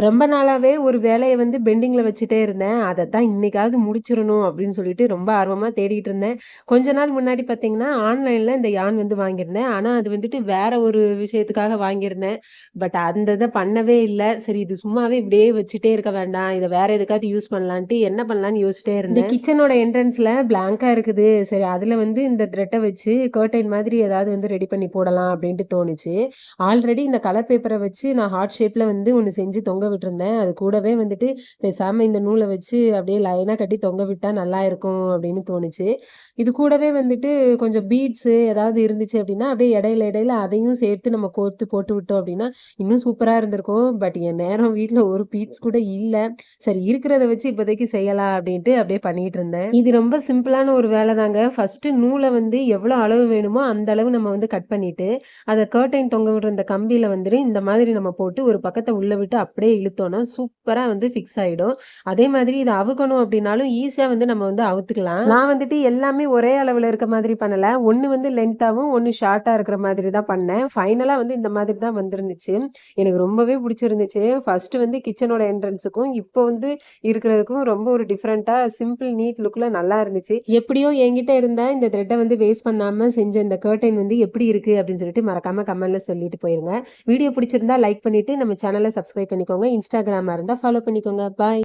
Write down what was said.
ரொம்ப நாளாவே ஒரு வேலைய வந்து பெண்டிங்ல வச்சுட்டே இருந்தேன். அதத்தான் இன்னைக்காவது முடிச்சிரணும் அப்படின்னு சொல்லிட்டு ரொம்ப ஆர்வமா தேடிட்டு இருந்தேன். கொஞ்ச நாள் முன்னாடி பார்த்தீங்கன்னா, ஆன்லைன்ல இந்த யான் வந்து வாங்கியிருந்தேன். ஆனா அது வந்துட்டு வேற ஒரு விஷயத்துக்காக வாங்கியிருந்தேன். பட் அந்த இத பண்ணவே இல்ல. சரி இது சும்மாவே இப்படியே வச்சுட்டே இருக்க வேண்டாம். இத வேற எதுக்காவது யூஸ் பண்ணலான்ட்டு என்ன பண்ணலான்னு யோசிச்சுட்டே இருந்தேன். கிச்சனோட என்ட்ரன்ஸ்ல பிளாங்க்கா இருக்குது. சரி அதுல வந்து இந்த த்ரெட்ட வச்சு கர்டைன் மாதிரி ஏதாவது வந்து ரெடி பண்ணி போடலாம் அப்படின்ட்டு தோணுச்சு. ஆல்ரெடி இந்த கலர் பேப்பர வச்சு நான் ஹார்ட் ஷேப்ல வந்து ஒண்ணு செஞ்சு தொங்க விட்டுருந்தேன். அது கூடவே வந்துட்டு பேசாம இந்த நூலை வச்சு அப்படியே லைனா கட்டி தொங்க விட்டா நல்லா இருக்கும் அப்படின்னு தோணுச்சு. இது கூடவே வந்துட்டு கொஞ்சம் பீட்ஸு ஏதாவது இருந்துச்சு அப்படின்னா, அப்படியே இடையில இடையில அதையும் சேர்த்து நம்ம கோர்த்து போட்டு விட்டோம் அப்படின்னா, இன்னும் சூப்பரா இருந்திருக்கும். பட் என் நேரம் வீட்டில் ஒரு பீட்ஸ் கூட இல்லை சரி இருக்கிறத வச்சு இப்போதைக்கு செய்யலாம் அப்படின்ட்டு அப்படியே பண்ணிட்டு இருந்தேன். இது ரொம்ப சிம்பிளான ஒரு வேலை தாங்க. ஃபர்ஸ்ட்டு நூலை வந்து எவ்வளோ அளவு வேணுமோ அந்த அளவு நம்ம வந்து கட் பண்ணிட்டு, அதை கர்டைன் தொங்க விடுற இந்த கம்பியில வந்துட்டு இந்த மாதிரி நம்ம போட்டு ஒரு பக்கத்தை உள்ள விட்டு அப்படியே இழுத்தோம்னா, சூப்பரா வந்து ஃபிக்ஸ் ஆயிடும். அதே மாதிரி இதை அவுக்கணும் அப்படின்னாலும் ஈஸியா வந்து நம்ம வந்து அவுத்துக்கலாம். நான் வந்துட்டு எல்லாமே ஒரே அளவுல இருக்க மாதிரி பண்ணல. ஒன்று வந்து லென்த்தாவும், ஒன்று ஷார்ட்டா இருக்கிற மாதிரி தான் பண்ணேன். ஃபைனலா வந்து இந்த மாதிரி தான் வந்திருந்துச்சு. எனக்கு ரொம்பவே பிடிச்சிருந்துச்சு. ஃபர்ஸ்ட் வந்து கிச்சனோட என்ட்ரன்ஸுக்கும், இப்போ வந்து இருக்கிறதுக்கும் ரொம்ப ஒரு டிஃப்ரெண்ட்டாக சிம்பிள் நீட் லுக்ல நல்லா இருந்துச்சு. எப்படியோ என்கிட்ட இருந்த இந்த த்ரெட்டை வந்து வேஸ்ட் பண்ணாம செஞ்ச இந்த கர்டைன் வந்து எப்படி இருக்கு அப்படின்னு சொல்லிட்டு மறக்காம கமெண்ட்ல சொல்லிட்டு போயிருங்க. வீடியோ பிடிச்சிருந்தா லைக் பண்ணிட்டு நம்ம சேனலை சப்ஸ்கிரைப் பண்ணிக்கோங்க. இன்ஸ்டாகிராமா இருந்தா ஃபாலோ பண்ணிக்கோங்க. பாய்.